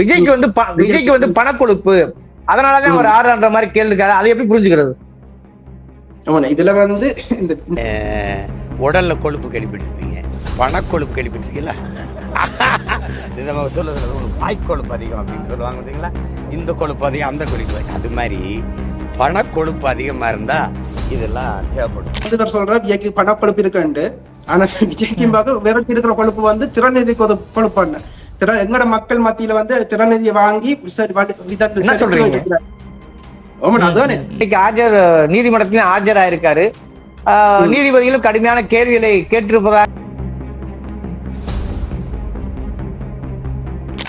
விஜய்க்கு வந்து விஜய்க்கு வந்து பணக்கொழுப்பு அதனாலதான் அவர் ஆடுற மாதிரி கேள்வி இருக்காரு அதை எப்படி புரிஞ்சுக்கிறது? இதுல வந்து இந்த உடல்ல கொழுப்பு கேள்விப்பட்டிருப்பீங்க. பணக்கொழுப்பு கேள்விப்பட்டிருக்கீங்களா? இது நம்ம சொல்லுறது உங்களுக்கு வாய்க்கொழுப்பு அதிகம் அப்படின்னு சொல்லுவாங்க பார்த்தீங்களா? இந்த கொழுப்பு அதிகம் அந்த கொழுப்பு. அது மாதிரி பணக்கொழுப்பு அதிகமா இருந்தா இதெல்லாம் தேவைப்படும். வந்து பேர் சொல்ற விஜய்க்கு பணக்கொழுப்பு இருக்குண்டு ஆனா விஜய்க்கு பார்க்க விரட்டி இருக்கிற கொழுப்பு வந்து திறநிதி கொழுப்பான திற எங்கட மக்கள் மத்தியில வந்து திறநிதியை வாங்கி என்ன சொல்றீங்க? ஆஜர் நீதிமன்றத்திலும் ஆஜராயிருக்காரு. நீதிபதிகளும் கடுமையான கேள்விகளை கேட்டிருப்பதா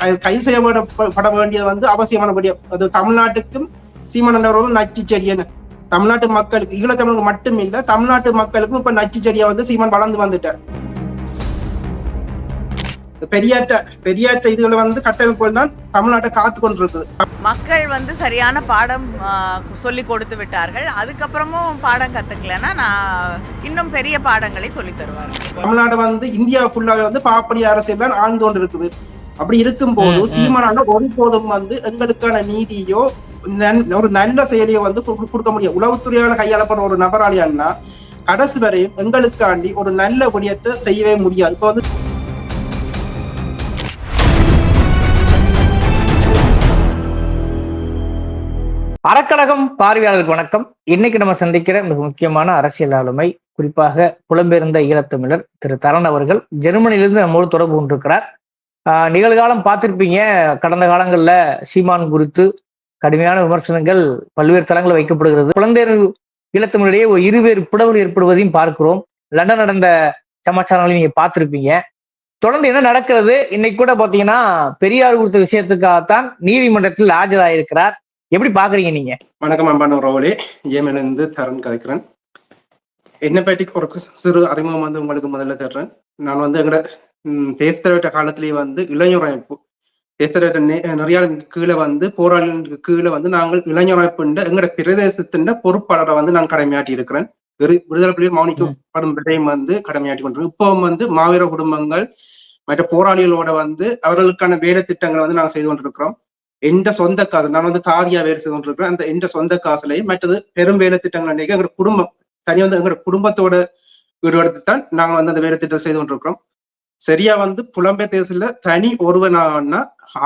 அது கை செய்யப்பட வேண்டியது வந்து அவசியமான விடயம் அது தமிழ்நாட்டுக்கும் சீமானவர்களும் நச்சு செடியன்னு தமிழ்நாட்டு மக்களுக்கு ஈழத்தமிழுக்கு மட்டும் இல்ல தமிழ்நாட்டு மக்களுக்கும் இப்ப நச்சு செடியா வந்து சீமான் வளர்ந்து வந்துட்டார். பெரியாற்ற பெரியாற்ற இதுகளை வந்து கட்டமைப்புகள் தான் தமிழ்நாட்டை காத்து கொண்டிருக்குது. மக்கள் வந்து சரியான பாடம் சொல்லி கொடுத்து விட்டார்கள். அதுக்கப்புறமும் பாடம் கத்துக்கலன்னா நான் இன்னும் பெரிய பாடங்களை சொல்லி தருவார் தமிழ்நாடு வந்து இந்தியா ஃபுல்லாவே வந்து பாப்படி அரசியல் தான் ஆழ்ந்து கொண்டு இருக்குது அப்படி இருக்கும்போது ம். சீமானால ஒருபோதும் வந்து எங்களுக்கான நீதியோ நன்- ஒரு நல்ல செயலியோ வந்து கொடுக்க முடியும் உளவுத்துறையால கையாளப்படுற ஒரு நபராளியான்னா கடைசி வரையும் எங்களுக்காண்டி ஒரு நல்ல விடயத்தை செய்யவே முடியாது. இப்ப வந்து அறக்கழகம் பார்வையாளர்களுக்கு வணக்கம். இன்னைக்கு நம்ம சந்திக்கிற மிக முக்கியமான அரசியல் ஆளுமை குறிப்பாக புலம்பெயர்ந்த ஈழத்தமிழர் திரு தரன் அவர்கள். ஜெர்மனியிலிருந்து நம்மோடு தொடர்பு கொண்டிருக்கிறார். ஆஹ் நிகழ்காலம் பார்த்திருப்பீங்க. கடந்த காலங்கள்ல சீமான் குறித்து கடுமையான விமர்சனங்கள் பல்வேறு தளங்களில் வைக்கப்படுகிறது. குழந்தையர் ஈழத்தமிழரிடையே ஒரு இருவேறு புடவல் ஏற்படுவதையும் பார்க்கிறோம். லண்டன் நடந்த சமாச்சாரங்களையும் நீங்க பார்த்திருப்பீங்க. தொடர்ந்து என்ன நடக்கிறது? இன்னைக்கு கூட பாத்தீங்கன்னா பெரியார் குறித்த விஷயத்துக்காகத்தான் நீதிமன்றத்தில் ஆஜராயிருக்கிறார். எப்படி பாக்குறீங்க நீங்க? வணக்கம் அன்பான உறவுகளே ஏமனிலிருந்து தரன் கலைக்கிறேன் என்னை பற்றி ஒரு சிறு அறிமுகம் வந்து உங்களுக்கு முதல்ல தர்றேன். நான் வந்து எங்கட ம், காலத்திலேயே வந்து இளைஞர் அமைப்பு தேசத்தலைவட்ட நிறைய கீழே வந்து போராளிகளுக்கு கீழே வந்து நாங்கள் இளைஞர் அமைப்புன்ற எங்கட பிரதேசத்தின் பொறுப்பாளரை வந்து நான் கடமையாட்டி இருக்கிறேன். விடுதலை புலிகள் மௌனிக்கப்படும் விடயம் வந்து கடமையாட்டி கொண்டிருக்கோம் இப்போ வந்து மாவீர குடும்பங்கள் மற்ற போராளிகளோட வந்து அவர்களுக்கான வேலை திட்டங்களை வந்து நாங்கள் செய்து கொண்டிருக்கிறோம். எந்த சொந்த காசு நான் வந்து தாரியா வேலை செய்து கொண்டிருக்கிறேன். அந்த எந்த சொந்த காசுலையும் மற்றது பெரும் வேலை திட்டங்கள் அன்னைக்கு எங்களோட குடும்பம் தனியா வந்து எங்களோட குடும்பத்தோட ஈடுபடுத்தி தான் நாங்கள் வந்து அந்த வேலை திட்டம் செய்து கொண்டிருக்கிறோம். சரியா வந்து புலம்பெயர் தேசத்துல தனி ஒருவனான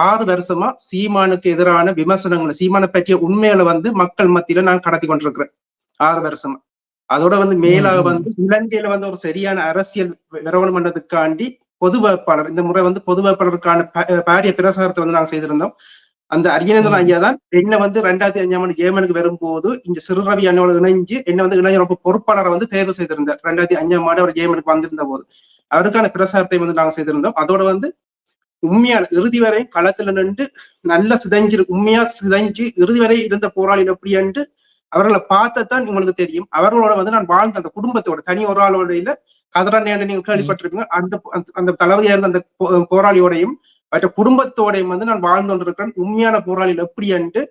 ஆறு வருஷமா சீமானுக்கு எதிரான விமர்சனங்களை சீமானை பற்றிய உண்மைகளை வந்து மக்கள் மத்தியில நான் கடத்தி கொண்டிருக்கிறேன். ஆறு வருஷமா. அதோட வந்து மேலாக. வந்து இலங்கையில வந்து ஒரு சரியான அரசியல் விரவணம் பண்ணதுக்காண்டி பொது வேட்பாளர் இந்த முறை வந்து பொது வேட்பாளருக்கான பாரிய பிரசாரத்தை வந்து நாங்கள் செய்திருந்தோம். அந்த அரியநேந்திரன் ம். ஐயா தான் என்ன வந்து ரெண்டாயிரத்தி அஞ்சாம் ஆண்டு ஏமனுக்கு வரும்போது இங்க சிறுரவி அண்ணோட இணைஞ்சு என்ன வந்து இளைஞர் பொறுப்பாளரை வந்து தேர்வு செய்திருந்தார். ரெண்டாயிரத்தி அஞ்சாம் ஆண்டு அவர் ஏமனுக்கு வந்திருந்த போது அவருக்கான பிரசாரத்தை வந்து நாங்க செய்திருந்தோம். அதோட வந்து உண்மையான இறுதி வரை களத்துல நின்று நல்ல சிதைஞ்சு உண்மையா சிதைஞ்சு இறுதி வரை இருந்த போராளிகள் எப்படி என்று அவர்களை பார்த்ததான் உங்களுக்கு தெரியும். அவர்களோட வந்து நான் வாழ்ந்த அந்த குடும்பத்தோட தனி ஒரு ஆளோட இல்ல கதரான் நீங்க கேள்விப்பட்டிருப்பீங்க. அந்த அந்த- அந்த தளபதியா இருந்த அந்த போராளியோடையும் மற்ற குடும்பத்தோடையும் வந்து நான் வாழ்ந்து கொண்டிருக்கிறேன். உண்மையான போராளிகள் எப்படி என்று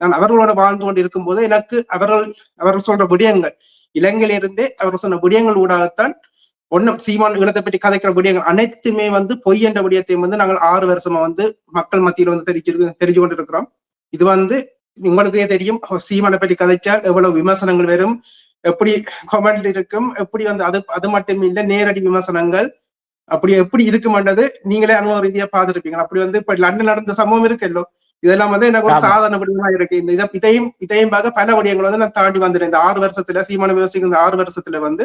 நான் அவர்களோட வாழ்ந்து கொண்டு இருக்கும்போது எனக்கு அவர்கள் அவர்கள் சொல்ற விடயங்கள் இலங்கையிலிருந்தே அவர்கள் அவர் சொன்ன விடயங்கள் ஊடாகத்தான் ஒன்னும் சீமான் ஈழத்தை பற்றி கதைக்கிற விடயங்கள் அனைத்துமே வந்து பொய் என்ற விடயத்தையும் வந்து நாங்கள் ஆறு வருஷமா வந்து மக்கள் மத்தியில் வந்து தெரிஞ்சு தெரிஞ்சு கொண்டிருக்கிறோம். இது வந்து உங்களுக்கே தெரியும் சீமானை பற்றி கதைச்சால் எவ்வளவு விமர்சனங்கள் வரும் எப்படி கமெண்ட் இருக்கும் எப்படி வந்து அது அது மட்டும் இல்லை நேரடி விமர்சனங்கள் அப்படி எப்படி இருக்குமென்றது நீங்களே அனுபவ ரீதியா பார்த்துருப்பீங்க. அப்படி வந்து இப்ப லண்டன் நடந்த சம்பவம் இருக்கல்லோ? இதெல்லாம் வந்து எனக்கு ஒரு. சாதாரண விடயமா இருக்கு. இந்த இதை இதையும் இதையும் பார்க்க பல விடயங்கள் வந்து நான் தாண்டி வந்துட்டேன் இந்த ஆறு வருஷத்துல சீமான விவசாயிகள் இந்த ஆறு வருஷத்துல வந்து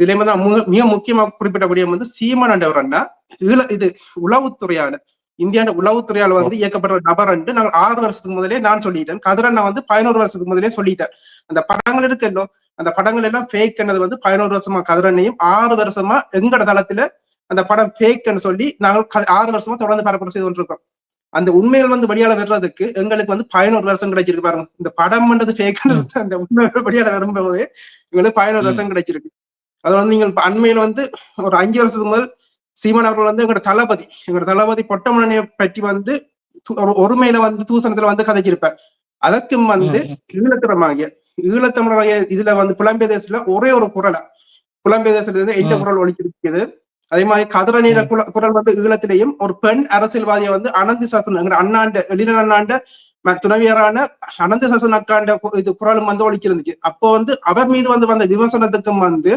இதுலயும் வந்து மிக முக்கியமா குறிப்பிட்ட விடயம் வந்து சீமான் என்றவர்னா ஈழ இது உளவுத்துறையாளர். இந்தியாண்ட உளவுத்துறையால வந்து இயக்கப்படுற நபர் என்று நாங்கள் ஆறு வருஷத்துக்கு முதலே நான் சொல்லிட்டேன். கதிரண்ணா வந்து பதினோரு வருஷத்துக்கு முதலே சொல்லிட்டேன். அந்த படங்கள் இருக்கல்லோ அந்த படங்கள் எல்லாம் ஃபேக் வந்து பதினோரு வருஷமா கதிரண்ணையும் ஆறு வருஷமா எங்கட தளத்துல அந்த படம் ஃபேக்னு சொல்லி நாங்கள் ஆறு வருஷமா தொடர்ந்து பரப்புரை செய்து கொண்டிருக்கோம் அந்த உண்மைகள் வந்து வெளியால வர்றதுக்கு எங்களுக்கு வந்து பதினோரு வருஷம் கிடைச்சிருக்கு பாருங்க. இந்த படம் பண்றது ஃபேக் அந்த உண்மைகள் வெளியால வரும்போது எங்களுக்கு பதினோரு. வருஷம் கிடைச்சிருக்கு. அது வந்து நீங்கள் அண்மையில வந்து ஒரு அஞ்சு வருஷத்துக்கு முதல் சீமான் அவர்கள் வந்து எங்களோட தளபதி. எங்களோட தளபதி பொட்டமனையை பற்றி வந்து ஒருமையில வந்து தூசணத்துல வந்து கதைச்சிருப்பார். அதற்கும் வந்து ஈழத்திறமாகிய ஈழத்தமிழராகிய இதுல வந்து புலம்பெயர் தேசத்துல ஒரே ஒரு குரலா. புலம்பெயர் தேசத்துல இருந்து எந்த. குரல் ஒழிச்சிருக்கிறது அதே மாதிரி கதிரநீர குல- குரல் வந்து ஈழத்திலேயும் ஒரு பெண் அரசியல்வாதியை வந்து அனந்தி சாசன் எங்கட அண்ணாண்ட எழிலன் அண்ணாண்ட துணைவியரான அனந்த சாசன் அக்காண்ட இது குரலும் வந்து ஒழிச்சிருந்துச்சு அப்போ வந்து அவர் மீது வந்து வந்த விமர்சனத்துக்கும் வந்து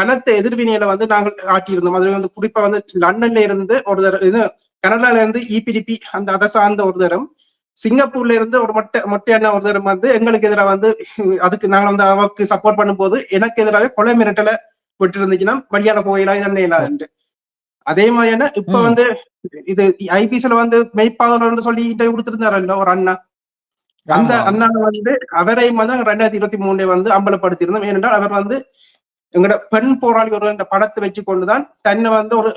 பலத்த எதிர்வினையில வந்து நாங்கள் ஆட்டியிருந்தோம் அதுல வந்து குறிப்பா வந்து லண்டன்ல இருந்து ஒரு தரம் இது கனடால இருந்து இபிடிபி அந்த அதை சார்ந்த ஒரு தரம் சிங்கப்பூர்ல இருந்து ஒரு மொட்டை மொட்டையான ஒரு தரம் வந்து எங்களுக்கு எதிராக வந்து அதுக்கு நாங்கள் வந்து அவருக்கு சப்போர்ட் பண்ணும்போது எனக்கு எதிராக கொலை மிரட்டலை விட்டு இருந்துச்சுன்னா வழியால போயிடலாம் இதென்ன இல்லாது அதே மாதிரியான இப்ப. வந்து இது ஐபிஎஸ்ல வந்து மெய்ப்பாளர்னு சொல்லி இன்டர்வியூ கொடுத்திருந்தாரல்ல ஒரு அண்ணா அந்த. அண்ணா வந்து அவரையும் வந்து ரெண்டாயிரத்தி இருபத்தி மூணுல வந்து அம்பலப்படுத்தியிருந்தோம் ஏனென்றால் அவர் வந்து எங்கட பெண் போராளி ஒரு என்ற படத்தை வச்சு கொண்டுதான் தன்னை வந்து ஒரு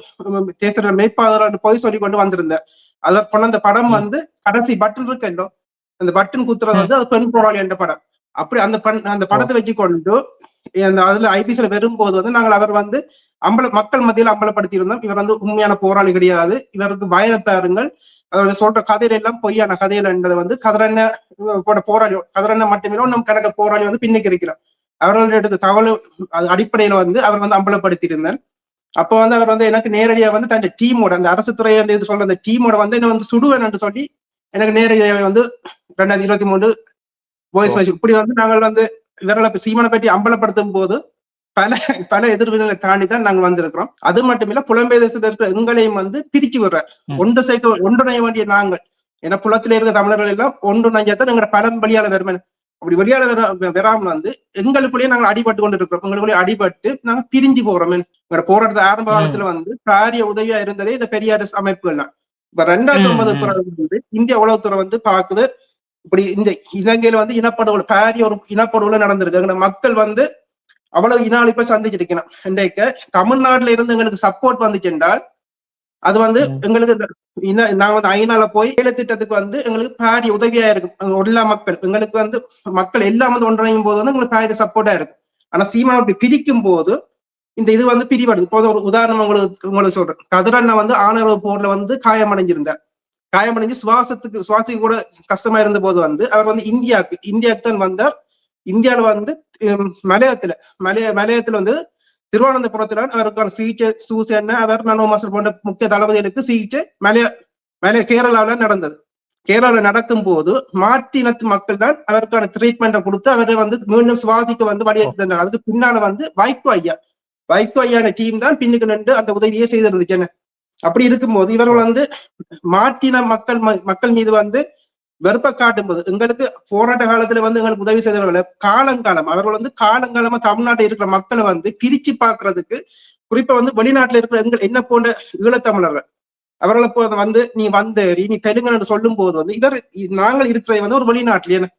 தேச மெய்ப்பாளர் போய் சொல்லி கொண்டு வந்திருந்தார் அவர் கொண்ட அந்த படம். வந்து கடைசி பட்டன் இருக்கല്ലോ அந்த பட்டன் குத்துறது வந்து அது பெண் போராளி என்ற படம். அப்படி அந்த பண் அந்த படத்தை வச்சு கொண்டு அந்த அதுல ஐபிஎஸ்ல வரும்போது வந்து நாங்கள் அவர் வந்து அம்பல மக்கள் மத்தியில் அம்பலப்படுத்தி இருந்தோம் இவர் வந்து உண்மையான போராளி கிடையாது. இவருக்கு வயதை பாருங்கள் அவர் சொல்ற கதையில எல்லாம் பொய்யான கதையில என்பதை வந்து கதிரண்ண போட போராளி கதிரண்ண மட்டுமே நம்ம கணக்க போராளி வந்து பின்னுக்கு இருக்கிறார். அவர்கள் எடுத்த தகவல் அடிப்படையில வந்து அவர் வந்து அம்பலப்படுத்தி இருந்தார் அப்போ வந்து அவர் வந்து எனக்கு நேரடியா வந்து தன் டீமோட அந்த அரசு துறை என்று சொல்ற அந்த டீமோட வந்து என்ன வந்து சுடுவேன் என்று சொல்லி எனக்கு நேரடியாக வந்து ரெண்டாயிரத்தி இருபத்தி மூணு வாய்ஸ் மெசேஜ் இப்படி வந்து நாங்கள் வந்து இவர்களை சீமனை பற்றி அம்பலப்படுத்தும் போது பல பல எதிர்வினைகளை தாண்டி தான் நாங்க வந்திருக்கிறோம். அது மட்டும் இல்ல புலம்பெயர் தேசத்தில் இருக்கிற எங்களையும் வந்து பிரிச்சு விடுற. ஒன்று சேர்க்க ஒன்றிணைய வேண்டிய நாங்கள். ஏன்னா புலத்தில இருக்க தமிழர்கள் எல்லாம் ஒன்றுணைஞ்சத்தான் எங்களோட பலம் வெளியால வருமே அப்படி வெளியால வர வராம வந்து எங்களுக்குள்ளேயே நாங்கள் அடிபட்டு கொண்டு இருக்கிறோம் எங்களுக்குள்ளேயே அடிபட்டு நாங்க பிரிஞ்சு போறோம். போராட்டத்து ஆரம்ப. காலத்துல வந்து பாரிய உதவியா இருந்ததே இந்த பெரியார் அமைப்புகள் தான். இப்ப ரெண்டாயிரத்தி ஒன்பது வந்து இந்திய உளவுத்துறை வந்து பாக்குது இப்படி இந்த இலங்கையில வந்து இனப்படுகொலை பாரிய ஒரு இனப்படுகொலை நடந்திருக்கு எங்களோட மக்கள் வந்து அவ்வளவு இன அழிப்பை சந்திச்சிருக்கணும். இன்றைக்கு தமிழ்நாட்டுல இருந்து எங்களுக்கு சப்போர்ட் வந்துச்சு என்றால் அது வந்து. எங்களுக்கு நாங்க வந்து ஐநால போய் வேலை திட்டத்துக்கு வந்து எங்களுக்கு பாரிய உதவியா இருக்கும். எல்லா மக்கள் எங்களுக்கு வந்து மக்கள் எல்லாம் வந்து ஒன்றையும் போது வந்து எங்களுக்கு பாரிய சப்போர்ட்டா இருக்கும். ஆனா சீமா அப்படி பிரிக்கும் போது இந்த இது வந்து பிரிவடுது இப்போ ஒரு உதாரணம் உங்களுக்கு உங்களுக்கு சொல்றேன். கதிரண்ணா வந்து ஆணவ போர்ல வந்து காயமடைஞ்சிருந்தார். காயமடைஞ்சு சுவாசத்துக்கு சுவாசிக்க கூட கஷ்டமா இருந்த போது வந்து அவர் வந்து இந்தியாவுக்கு இந்தியாவுக்கு தான் வந்தார். இந்தியால வந்து மலையத்துல மலைய மலையத்துல வந்து திருவனந்தபுரத்துல அவருக்கான சிகிச்சை சூசேன அவர் நனோ மாஸ்டர் போன்ற முக்கிய தளபதிகளுக்கு சிகிச்சை மலைய மலைய கேரளாவில நடந்தது கேரளாவில் நடக்கும் போது மாற்றினத்து மக்கள் தான் அவருக்கான ட்ரீட்மெண்ட்டை கொடுத்து அவரை வந்து மீண்டும் சுவாதிக்க வந்து வழியேற்றி தந்தார் அதுக்கு பின்னால வந்து வைகோ ஐயா வைகோ ஐயான டீம் தான் பின்னுக்கு நின்று அந்த உதவியே செய்திருந்துச்சு அப்படி இருக்கும்போது இவர்கள் வந்து மாற்றின மக்கள் ம- மக்கள் மீது வந்து வெறுப்பை காட்டும்போது எங்களுக்கு போராட்ட காலத்துல வந்து எங்களுக்கு உதவி செய்தவர்கள் காலங்காலம் அவர்கள் வந்து காலங்காலமா தமிழ்நாட்டில் இருக்கிற மக்களை வந்து பிரிச்சு பார்க்கிறதுக்கு குறிப்பா வந்து வெளிநாட்டுல இருக்கிற எங்கள் என்ன போன்ற ஈழத்தமிழர்கள் அவர்களை போ வந்து நீ வந்தேறி நீ தெலுங்கு சொல்லும் போது வந்து இவர் நாங்கள் இருக்கிறது வந்து ஒரு வெளிநாட்டுல என்ன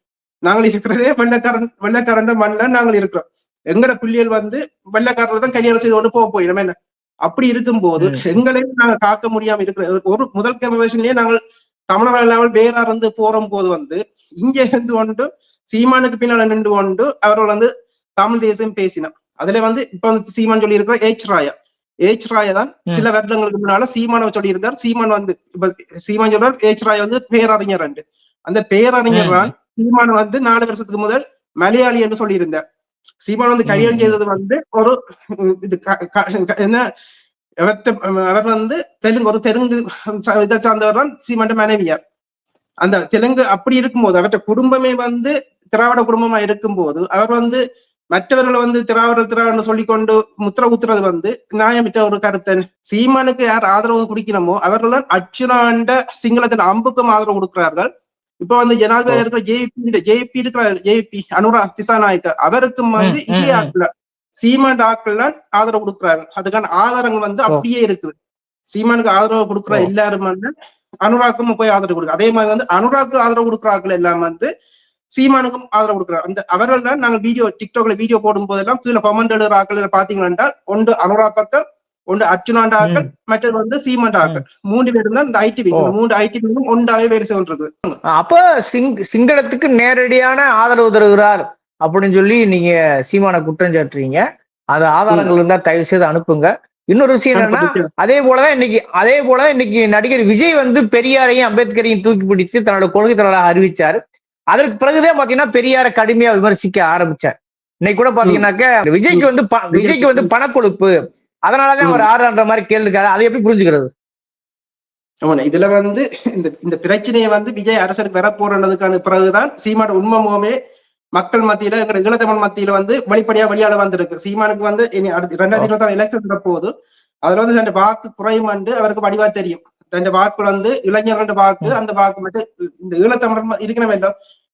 நாங்கள் இருக்கிறதே வெள்ளக்காரன் வெள்ளக்காரன் மண்ணில் நாங்கள் இருக்கிறோம் எங்கட பிள்ளைகள் வந்து வெள்ளக்காரர்கள் தான் கல்யாணம் செய்து கொண்டு போக போயிடும் என்ன அப்படி இருக்கும்போது. எங்களையும் நாங்க காக்க முடியாம இருக்கிற ஒரு முதல் ஜெனரேஷன்லயே நாங்கள் தமிழர்கள் இல்லாமல் வேற இருந்து போறும் போது வந்து இங்க இருந்து கொண்டு சீமானுக்கு பின்னால நின்று கொண்டு அவர்கள் வந்து தமிழ் தேசம் பேசினோம் அதுல வந்து இப்ப வந்து சீமான் சொல்லி இருக்கிற ஏச் ராயா ஏச் ராயா தான். சில வருடங்களுக்கு முன்னால சீமான சொல்லி இருந்தார் சீமான் வந்து இப்ப சீமான் சொல்றார் ஏச் ராயா வந்து பேரறிஞர் ரெண்டு அந்த பேரறிஞர். தான் சீமான் வந்து நாலு வருஷத்துக்கு முதல் மலையாளி என்று சொல்லியிருந்தார் சீமான் வந்து கல்யாணம். செய்தது வந்து ஒரு இது என்ன அவர்ட்ட அவர் வந்து தெலுங்கு ஒரு தெலுங்கு இதை சார்ந்தவர் தான் சீமாண்ட மனைவியார். அந்த தெலுங்கு அப்படி இருக்கும்போது அவர்ட்ட குடும்பமே வந்து திராவிட குடும்பமா இருக்கும்போது அவர் வந்து மற்றவர்களை வந்து திராவிட திராவிடம் சொல்லிக்கொண்டு முத்திர குத்துறது வந்து நியாயமிட்ட ஒரு கருத்தன். சீமானுக்கு யார் ஆதரவு குடிக்கணுமோ அவர்கள் அச்சுராண்ட சிங்களத்தில் அம்புக்கும் ஆதரவு கொடுக்கிறார்கள். இப்ப வந்து ஜனாதிபதி இருக்கிற ஜேபி ஜேபி இருக்கிற ஜேபி அனுரா திசாநாயக்க அவருக்கும் வந்து. ஆட்கள் சீமான் ஆட்கள் தான் ஆதரவு கொடுக்குறாங்க அதுக்கான ஆதாரங்கள் வந்து அப்படியே இருக்குது. சீமானுக்கு ஆதரவு கொடுக்குற. எல்லாரும் வந்து அனுராக்கும் போய் ஆதரவு கொடுக்குற அதே மாதிரி வந்து அனுராக்கு ஆதரவு கொடுக்குற ஆட்கள் எல்லாம் வந்து சீமானுக்கும் ஆதரவு கொடுக்குறாங்க. அந்த அவர்கள் தான் நாங்கள் வீடியோ டிக்டாக்ல வீடியோ போடும் போதெல்லாம் கீழே கமெண்ட் எழுதுற பாத்தீங்கன்னா ஒன்று அனுரா பக்கம் ஒன்று அர்ச்சுனாண்ட ஆக்கள் மற்றது வந்து சீமாண்ட ஆக்கள் மூன்று பேரும் தான் இந்த. இந்த மூன்று ஐடிவியும் ஒன்றாவே வேறு அப்ப சிங் சிங்களத்துக்கு நேரடியான ஆதரவு தருகிறார். அப்படின்னு சொல்லி நீங்க சீமான குற்றம் சாட்டுறீங்க. அது ஆதாரங்கள் இருந்தா தயவு செய்து அனுப்புங்க. இன்னொரு விஷயம் என்னன்னா அதே போலதான் இன்னைக்கு அதே போல இன்னைக்கு நடிகர் விஜய் வந்து பெரியாரையும் அம்பேத்கரையும் தூக்கி பிடிச்சு தன்னோட கொள்கை தலைவராக அறிவிச்சார். அதற்கு பிறகுதான் பாத்தீங்கன்னா பெரியாரை கடுமையா விமர்சிக்க ஆரம்பிச்சார். இன்னைக்கு கூட பாத்தீங்கன்னாக்க விஜய்க்கு வந்து விஜய்க்கு வந்து பணக்கொழுப்பு அதனாலதான் அவர் ஆடுற மாதிரி கேள்வி இருக்காரு அதை எப்படி புரிஞ்சுக்கிறது? இதுல வந்து இந்த இந்த பிரச்சனையை வந்து விஜய் அரசருக்கு வரப்போறதுக்கான பிறகுதான் சீமான் உண்மை முகமே மக்கள் மத்தியில எங்க ஈழத்தமிழ் மத்தியில வந்து வெளிப்படையா வெளியால வந்திருக்கு. சீமானுக்கு வந்து இனி அடுத்து ரெண்டாயிரத்தி இருபத்தி எலெக்ஷன் போது அதுல வந்து ரெண்டு வாக்கு குறையும் என்று அவருக்கு வடிவா தெரியும். ரெண்டு வாக்கு வந்து இளைஞர்களோட வாக்கு அந்த வாக்கு மட்டும் இந்த ஈழத்தமிழர் இருக்கணும் இல்லை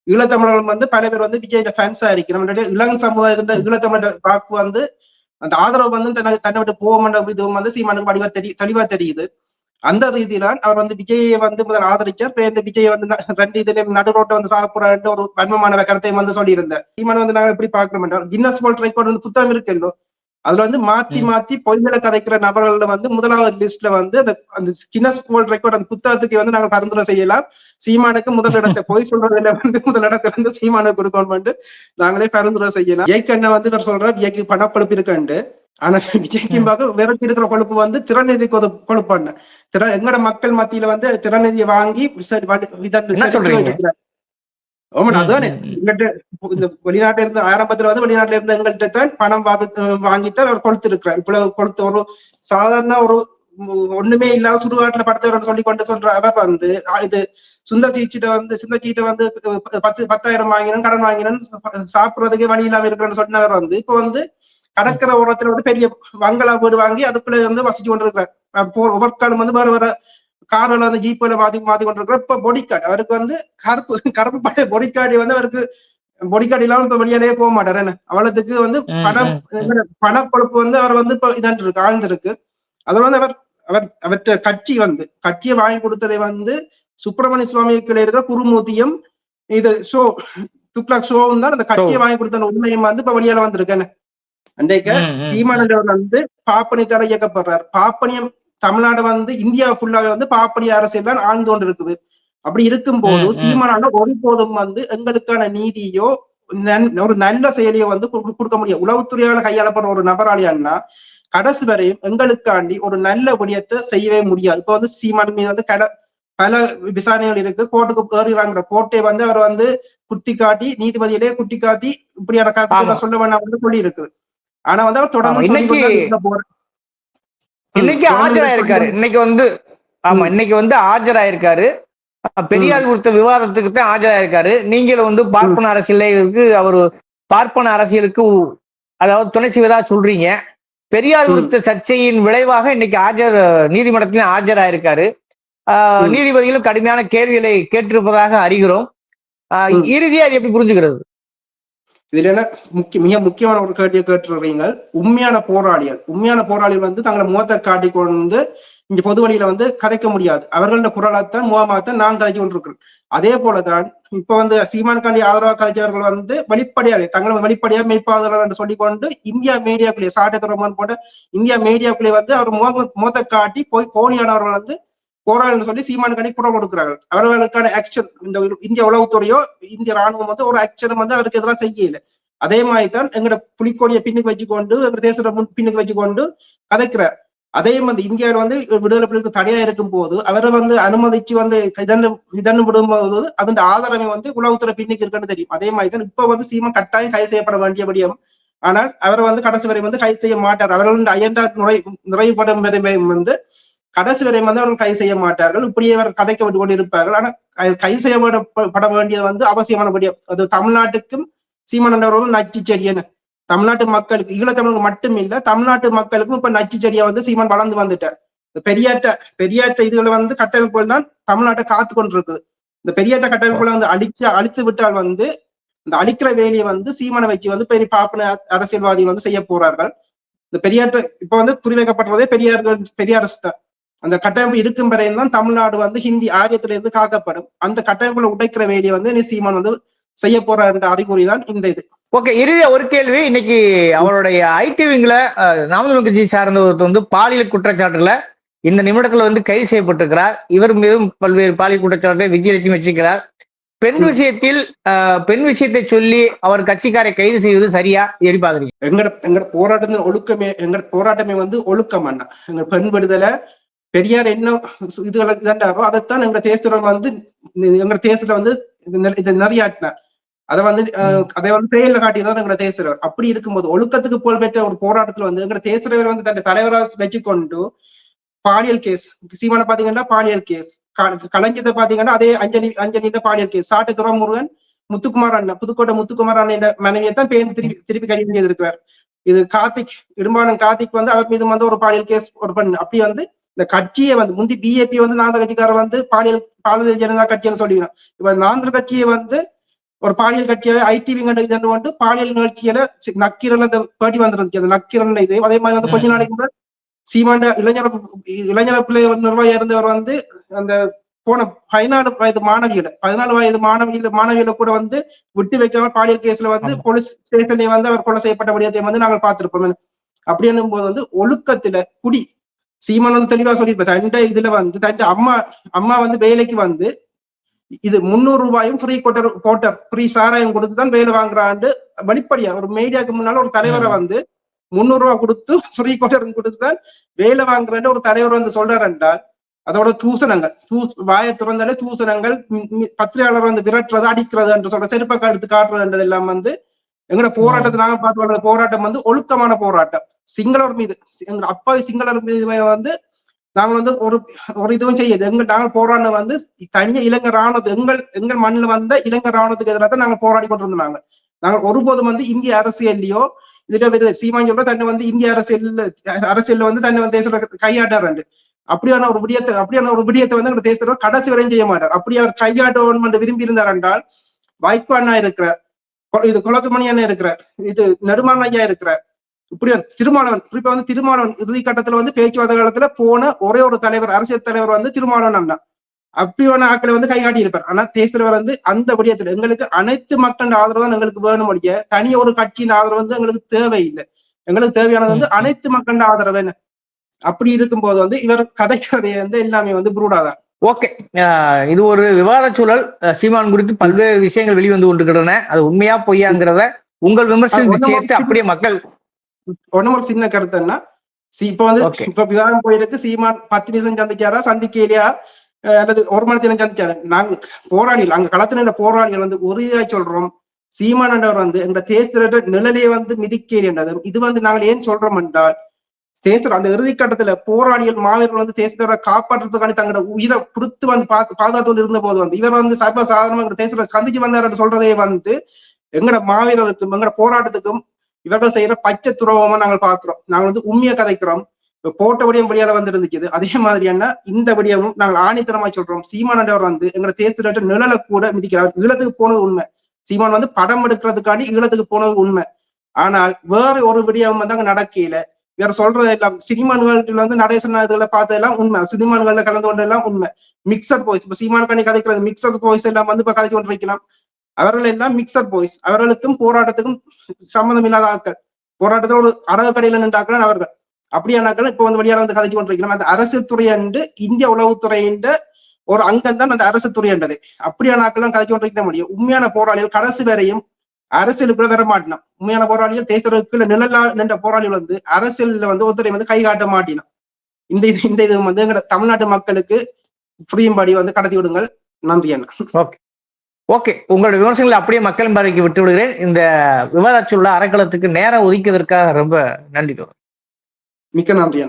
ஈழத்தமிழர்கள் வந்து பல பேர் வந்து விஜயோட ஃபேன்ஸா இருக்கு. நம்மளுடைய இளம் சமுதாயத்தின் ஈழத்தமிழர் வாக்கு வந்து அந்த ஆதரவு வந்து தன்னை தன்னை விட்டு போக இதுவும் வந்து சீமானுக்கு வடிவா தெரி தெளிவா தெரியுது. அந்த ரீதியில அவர் வந்து விஜயை வந்து முதல் ஆதரிச்சார். இப்ப இந்த விஜய் வந்து ரெண்டு இதுலயும் நடு ரோட்டை வந்து சாப்பிடுறாரு ஒரு வன்மமான கருத்தையும் வந்து சொல்லியிருந்தார். சீமான் வந்து நாங்க எப்படி என்றால் கின்னஸ் வேர்ல்ட் ரெக்கார்ட் வந்து புத்தகம் இருக்குல்லோ அதுல வந்து மாத்தி. மாத்தி பொய்களை கதைக்கிற நபர்கள்ல வந்து முதலாவது லிஸ்ட்ல வந்து அந்த கின்னஸ் வேர்ல்ட் ரெக்கார்ட் அந்த புத்தகத்துக்கு வந்து நாங்க பரிந்துரை செய்யலாம். சீமானுக்கு முதல் இடத்தை பொய் சொல்றதுல வந்து முதல் இடத்தை வந்து சீமானுக்கு கொடுக்கணும் நாங்களே பரிந்துரை செய்யலாம். ஜெய்கண்ண வந்து இவர் சொல்றார் விஜய்க்கு பணக்கொழுப்பு இருக்குண்டு ஆனா விஜய்க்கு பார்க்க விரட்டி இருக்கிற கொழுப்பு வந்து திறநிதி கொழுப்பு திற எங்கட மக்கள் மத்தியில வந்து திறநிதியை வாங்கி. ஆமா அதுதானே. இந்த வெளிநாட்டுல இருந்து ஆரம்பத்துல வந்து வெளிநாட்டுல இருந்து எங்கள்கிட்ட தான் பணம் வாங்க வாங்கித்தான் அவர் கொளுத்து இருக்கிறார் இவ்வளவு கொளுத்து ஒரு சாதாரண ஒரு ஒண்ணுமே இல்லாத சுடுகாட்டுல படுத்தவர் சொல்லி கொண்டு சொல்ற அவர் வந்து இது சுந்த சீச்சிட்ட வந்து சுந்த சீட்டை வந்து பத்து பத்தாயிரம் வாங்கினேன் கடன் வாங்கினேன் சாப்பிடுறதுக்கே வழி இல்லாம இருக்கிறேன்னு சொன்னவர் வந்து இப்ப வந்து கடற்கரை ஓரத்துல வந்து பெரிய பங்களா வீடு வாங்கி அதுக்குள்ள வந்து வசிச்சு கொண்டிருக்கிறார். ஒவ்வொரு காலம் வந்து வேற வேற காரில் வந்து ஜீப்ல மாத்தி மாத்தி கொண்டிருக்கிறார். இப்ப பொடிக்கார்டு அவருக்கு வந்து கருப்பு கருப்பு பட்டை பொடிக்காடி வந்து அவருக்கு பொடிக்காடி இல்லாம இப்ப வெளியாலே போக மாட்டாரு. என்ன? அவ்வளவுக்கு வந்து பணம் பணப்பொழுப்பு வந்து அவர் வந்து இப்ப இதாண்டு இருக்கு ஆழ்ந்திருக்கு. அதுல வந்து அவர் அவர் அவற்ற கட்சி வந்து கட்சியை வாங்கி கொடுத்ததை வந்து சுப்பிரமணிய சுவாமிக்குள்ள இருக்கிற குருமூர்த்தியும் இது ஷோ துக்ளக் ஷோவும் தான் அந்த கட்சியை வாங்கி கொடுத்த உண்மையும் வந்து இப்ப வெளியால வந்திருக்கேன் அன்றைக்கு சீமானந்தவர் வந்து பாப்பனி தர இயக்கப்படுறார். பாப்பனியம் தமிழ்நாடு வந்து இந்தியா ஃபுல்லாவே வந்து பாப்பனி அரசியல் தான் ஆழ்ந்து கொண்டு இருக்குது அப்படி இருக்கும்போது ம். சீமானால ஒருபோதும் வந்து எங்களுக்கான நீதியோ ஒரு நல்ல செயலியோ வந்து குடு- கொடுக்க முடியும் உளவுத்துறையால கையாளப்படுற ஒரு நபராளியான்னா கடைசி வரையும் எங்களுக்காண்டி ஒரு நல்ல விடயத்தை செய்யவே முடியாது. இப்ப வந்து சீமான் மீது வந்து கட பல விசாரணைகள் இருக்கு. கோர்ட்டுக்கு ஏறுகிறாங்கிற கோர்ட்டை வந்து அவர் வந்து குத்தி காட்டி நீதிபதியிலே குட்டி காட்டி இப்படியான. கருத்துக்களை சொல்ல வேண்டாம் வந்து சொல்லி இருக்குது ஆனா வந்து அவர் தொடர்ந்து இன்னைக்கு- ஆஜராயிருக்காரு. இன்னைக்கு வந்து ஆமா இன்னைக்கு வந்து ஆஜராயிருக்காரு. பெரியார் கொடுத்த விவாதத்துக்கு தான் ஆஜராயிருக்காரு. நீங்களும் வந்து பார்ப்பன அரசியலுக்கு அவர் பார்ப்பன அரசியலுக்கு அதாவது துணை செய்வதா சொல்றீங்க. பெரியார் ம். கொடுத்த சர்ச்சையின் விளைவாக இன்னைக்கு ஆஜர் நீதிமன்றத்திலும் ஆஜராயிருக்காரு. நீதிபதிகளும் கடுமையான கேள்விகளை கேட்டிருப்பதாக அறிகிறோம். ஆஹ் ம். இறுதியா அது எப்படி புரிஞ்சுக்கிறது? இதுல என்ன முக்கிய மிக முக்கியமான ஒரு கேள்வியை கேட்டுறீங்க உண்மையான போராளிகள். உண்மையான போராளிகள் வந்து தங்களை முகத்தை காட்டிக்கொண்டு இந்த பொது வழியில வந்து கதைக்க முடியாது. அவர்களோட குரலாத்தான் முகமாகத்தான் நான் கதைச்சு கொண்டிருக்கிறேன். அதே போலதான் இப்ப வந்து சீமான் காந்தி ஆதரவாக கதைச்சவர்கள் வந்து வெளிப்படையாக தங்களை வெளிப்படையா மெய்ப்பாளர்கள் என்று சொல்லிக்கொண்டு இந்தியா மீடியாக்குள்ளே சாட்டை தொடர்பான் போட்ட இந்தியா மீடியாக்குள்ளே வந்து அவர் முக முகத்தை காட்டி போய் போலியானவர்கள் வந்து போராளிகள் சொல்லி சீமானுக்காண்டி குரல் கொடுக்குறாங்க அவர்களுக்கான ஆக்ஷன் இந்த இந்திய உளவுத்துறையோ இந்திய ராணுவம் வந்து ஒரு ஆக்ஷனும் வந்து அவருக்கு எதிராக செய்யல. அதே மாதிரி தான் எங்கட புலிக்கொடியை பின்னுக்கு வச்சுக்கொண்டு எங்க தேசத்தை முன் பின்னுக்கு வச்சுக்கொண்டு கதைக்கிறார். அதே வந்து இந்தியாவில் வந்து விடுதலை புலிகளுக்கு தடையா இருக்கும் போது அவரை வந்து அனுமதிச்சு வந்து இதன்னு இதன்னு விடும்போது அதன் ஆதரவை வந்து உளவுத்துறை பின்னுக்கு இருக்குன்னு தெரியும். அதே மாதிரி தான் இப்ப வந்து சீமா கட்டாயம் கைது செய்யப்பட வேண்டிய வேண்டியபடியும் ஆனால் அவர் வந்து கடைசி வரை வந்து கைது செய்ய மாட்டார். அவர்கள் அயண்டா நுழை நிறைவுபடும் வரை வந்து கடைசி வரை வந்து அவர்கள் கை செய்ய மாட்டார்கள். இப்படியே அவர் கதைக்க விட்டு கொண்டு இருப்பார்கள் ஆனா கை- செய்யப்பட வேண்டியது வந்து அவசியமான அது தமிழ்நாட்டுக்கும் சீமானவர்களும் நச்சு செடியன்னு தமிழ்நாட்டு மக்களுக்கு ஈழத்தமிழுக்கு மட்டும் இல்ல தமிழ்நாட்டு மக்களுக்கும் இப்ப நச்சு செடியா வந்து சீமான் வளர்ந்து வந்துட்டார். இந்த பெரியாட்ட பெரியாட்ட இதுகளை வந்து கட்டமைப்புகள் தான் தமிழ்நாட்டை காத்து கொண்டிருக்குது. இந்த பெரியாட்ட கட்டமைப்புகளை வந்து அழிச்சு அழித்து விட்டால் வந்து இந்த அழிக்கிற வேலையை வந்து சீமானை வச்சு வந்து பெரிய பாப்பன அரசியல்வாதி வந்து செய்ய போறார்கள். இந்த பெரியாட்ட இப்ப வந்து குறிவைக்கப்பட்டுறதே பெரியார் பெரிய அரசு தான். அந்த கட்டமைப்பு இருக்கும் வரையும் தான் தமிழ்நாடு வந்து ஹிந்தி ஆரியத்துல இருந்து காக்கப்படும். அந்த கட்டமைப்புல உடைக்கிற வேலையை வந்து சீமான் வந்து செய்ய போறார் என்ற அறிகுறி தான் இந்த இது. ஓகே இறுதியா ஒரு கேள்வி. இன்னைக்கு அவருடைய ஐடி விங்ல நாமதல் கட்சி சார்ந்த ஒருத்தர் வந்து பாலியல் குற்றச்சாட்டுல இந்த நிமிடத்துல வந்து கைது செய்யப்பட்டிருக்கிறார். இவர் மீதும் பல்வேறு பாலியல் குற்றச்சாட்டை விஜயலட்சுமி வச்சிருக்கிறார். பெண். விஷயத்தில் பெண் விஷயத்தை சொல்லி அவர் கட்சிக்காரை கைது செய்வது சரியா? எப்படி பாக்குறீங்க எங்கட எங்கட போராட்டத்தின் ஒழுக்கமே எங்கட போராட்டமே வந்து ஒழுக்கம் அண்ணா. எங்க பெண் விடுதலை பெரியார் என்ன இதுகளை இதாண்டாரோ அதைத்தான் எங்க தேசத்துல வந்து எங்க தேசத்துல வந்து இது இதை நிறையாட்டினார் அதை வந்து அதை வந்து செயல்ல காட்டியதான் எங்களை தேசிறவர் அப்படி இருக்கும்போது ஒழுக்கத்துக்கு புகழ்பெற்ற ஒரு போராட்டத்துல வந்து எங்களை தேசிறவர் வந்து தன் தலைவராக வச்சுக்கொண்டு பாலியல் கேஸ் சீமான பாத்தீங்கன்னா பாலியல் கேஸ் கலைஞத்தை பாத்தீங்கன்னா அதே அஞ்சலி அஞ்சலியில பாலியல் கேஸ் சாட்டுக்குற முருகன் முத்துக்குமார் அண்ணன் புதுக்கோட்டை முத்துக்குமார் அண்ணன் மனைவியை தான் பேருந்து திருப்பி திருப்பி கல்யாணம் செய்திருக்கிறார். இது கார்த்திக் இடும்பாலம் கார்த்திக் வந்து அவர் மீது வந்து ஒரு பாலியல் கேஸ் ஒரு பண்ணு அப்படி வந்து இந்த கட்சியை வந்து முந்தி பிஏபி வந்து நாந்த கட்சிக்காரர் வந்து பாலியல் பாரதிய ஜனதா கட்சின்னு சொல்லிக்கிறோம் இப்ப நாந்திர கட்சியை வந்து ஒரு பாலியல் கட்சியாவே ஐடிவி கண்டு வந்து பாலியல் நிகழ்ச்சியில நக்கீரன் அந்த பேட்டி வந்துருந்துச்சு. அந்த நக்கீரன் இது. அதே மாதிரி வந்து கொஞ்ச நாளைக்கு முன்னாடி சீமாண்ட இளைஞர் இளைஞர் பிள்ளை நிர்வாகியா இருந்தவர் வந்து அந்த போன பதினாலு வயது மாணவியில பதினாலு வயது மாணவியில மாணவியில கூட வந்து விட்டு வைக்காம பாலியல் கேஸ்ல வந்து. போலீஸ் ஸ்டேஷன்ல வந்து அவர் கொலை செய்யப்பட்ட விடயத்தை வந்து நாங்கள் பார்த்திருப்போம். அப்படி என்னும் போது வந்து ஒழுக்கத்துல குடி சீமான் வந்து தெளிவா சொல்லியிருப்பார். தண்ட இதுல வந்து தண்ட அம்மா அம்மா வந்து வேலைக்கு வந்து இது முந்நூறு ரூபாயும் ஃப்ரீ கோட்டர் கோட்டர் ஃப்ரீ சாராயம் கொடுத்து தான் வேலை வாங்குறாண்டு வெளிப்படையா ஒரு மீடியாக்கு முன்னால ஒரு தலைவரை வந்து முந்நூறு ரூபாய் கொடுத்து ஃப்ரீ கோட்டர் கொடுத்து தான் வேலை வாங்குறேன்னு ஒரு தலைவர் வந்து சொல்றாரு என்றால் அதோட தூசணங்கள் தூஸ் வாயை திறந்தாலே தூசணங்கள் பத்திரிகையாளர் வந்து விரட்டுறது அடிக்கிறது என்று சொல்ற செருப்பை எடுத்து காட்டுறது எல்லாம் வந்து எங்களோட போராட்டத்தை நாங்க பார்த்து வர்ற போராட்டம் வந்து ஒழுக்கமான போராட்டம். சிங்களர் மீது எங்க அப்பாவி சிங்களர் மீது வந்து நாங்கள் வந்து ஒரு ஒரு இதுவும் செய்யுது எங்க நாங்கள் போராடின வந்து தனியா இலங்கை ராணுவத்து எங்கள் எங்கள் மண்ணில் வந்த இலங்கை ராணுவத்துக்கு எதிராக தான் நாங்கள் போராடி கொண்டிருந்தோம் நாங்கள். நாங்கள் ஒருபோதும் வந்து இந்திய அரசியல்லையோ இதுல வந்து சீமான் சொல்ற தன்னை வந்து இந்திய அரசியல் அரசியல்ல வந்து தன்னை வந்து தேச கையாட்டாரு அப்படியான ஒரு விடியத்தை அப்படியான ஒரு விடியத்தை வந்து எங்க தேசத்தோட கடைசி வரையும் செய்ய மாட்டார். அப்படி அவர் கையாட்ட என்று விரும்பி இருந்தார் என்றால் வாய்ப்பு அண்ணா இருக்கிற இது குளத்துமணி அண்ணா இருக்கிற இது நெடுமான் ஐயா இருக்கிற இப்படி திருமாவளவன் குறிப்பா வந்து திருமாவளவன் இறுதி கட்டத்துல வந்து பேச்சுவார்த்தை காலத்துல போன ஒரே ஒரு தலைவர் அரசியல் தலைவர் வந்து திருமாவளவன் அண்ணா அப்படியான ஆட்களை வந்து கைகாட்டி இருப்பார் ஆனா தேசியவர் வந்து அந்த விடயத்துல எங்களுக்கு அனைத்து மக்களின் ஆதரவு தான் எங்களுக்கு வேணும் ஒழிய தனி ஒரு கட்சியின் ஆதரவு வந்து எங்களுக்கு தேவையில்லை. எங்களுக்கு தேவையானது வந்து அனைத்து மக்களின் ஆதரவு என்ன? அப்படி இருக்கும்போது வந்து இவர் கதைக்கிறதை வந்து எல்லாமே வந்து புரூடாதான். ஓகே. இது ஒரு விவாத சூழல். சீமான் குறித்து பல்வேறு விஷயங்கள் வெளிவந்து கொண்டிருக்கின்றன. அது உண்மையா பொய்யாங்கிறத உங்கள் விமர்சனத்தை சேர்த்து அப்படியே மக்கள் ஒண்ணும் ஒரு சின்ன கருத்துன்னா சி இப்ப வந்து. இப்ப விவாதம் போயிருக்கு. சீமான் பத்து நிமிஷம் சந்திச்சாரா சந்திக்கலையா அல்லது ஒரு மணி நேரம் சந்திச்சாரு? நாங்க போராளிகள் அங்க களத்துல போராளிகள் வந்து உறுதியா சொல்றோம். சீமான் என்றவர் வந்து எங்க தேசத்தோட நிழலையே வந்து மிதிக்கிறேன்றது இது வந்து நாங்கள் ஏன் சொல்றோம் என்றால் தேசர் அந்த இறுதி கட்டத்துல போராளிகள் மாவீரர்கள் வந்து தேசத்தோட காப்பாற்றுறதுக்கான தங்களோட உயிரை கொடுத்து வந்து பாத்து பாதுகாத்து இருந்த போது வந்து இவர் வந்து சர்வ சாதாரணமா எங்க தேசத்தை சந்திச்சு வந்தார் சொல்றதே வந்து எங்கட மாவீரருக்கும் எங்கட போராட்டத்துக்கும் இவர்கள் செய்யற பச்சை துரோகமா நாங்கள் பார்க்கிறோம். நாங்கள் வந்து உண்மையை கதைக்கிறோம். போட்ட விடியம் வெளியால வந்து இருந்துச்சு அதே மாதிரி என்ன? இந்த விடியமும் நாங்கள் ஆணித்தரமா சொல்றோம். சீமானவர் வந்து எங்களை தேசத்திட்ட நிழலை கூட மிதிக்கிறார். ஈழத்துக்கு போனது உண்மை. சீமான் வந்து படம் எடுக்கிறதுக்காண்டி ஈழத்துக்கு போனது உண்மை. ஆனால் வேற ஒரு விடியம் வந்து அங்க நடக்கையில வேற சொல்றது எல்லாம் சினிமான்கள் வந்து நடேசன் இதுல பார்த்ததெல்லாம் உண்மை. சினிமான்கள்ல கலந்து கலந்து கொண்டதெல்லாம் உண்மை. மிக்சர் போய்ஸ் இப்ப சீமான் கண்ணி கதைக்கிறது. மிக்சர் போய்ஸ் எல்லாம் வந்து இப்ப கதைக்கு கொண்டு வைக்கலாம் அவர்கள் எல்லாம் மிக்சர் போய்ஸ் அவர்களுக்கும் போராட்டத்துக்கும் சம்மந்தம் இல்லாத ஆட்கள். போராட்டத்தோடு அரக கடையில நின்றாக்கள் அவர்கள். அப்படியானாக்கள் இப்ப வந்து வெளியால வந்து கதைச்சு கொண்டிருக்கிறோம் அந்த அரசு துறை என்று இந்திய உளவுத்துறையின் ஒரு அங்கம் தான் அந்த அரசு துறை என்றது அப்படியான ஆட்கள் தான் கதைச்சு கொண்டிருக்க முடியும். உண்மையான போராளிகள் கடைசி வரையும் அரசியலுக்குள்ள வர மாட்டினோம் உண்மையான போராளிகள் தேசத்துக்குள்ள நிழலா நின்ற போராளிகள் வந்து அரசியல்ல வந்து ஒருத்தரை வந்து கை காட்ட மாட்டினோம் இந்த இது இந்த இது வந்து எங்க தமிழ்நாட்டு மக்களுக்கு புரியும்படி வந்து கடத்தி விடுங்கள். நன்றி அண்ணா. ஓகே உங்களுடைய விமர்சனங்களை அப்படியே மக்கள் பார்வைக்கு விட்டு விடுகிறேன் இந்த விவாத சூழல அறக்களத்துக்கு நேரம் ஒதுக்கியதற்காக ரொம்ப நன்றி மிக்க நன்றி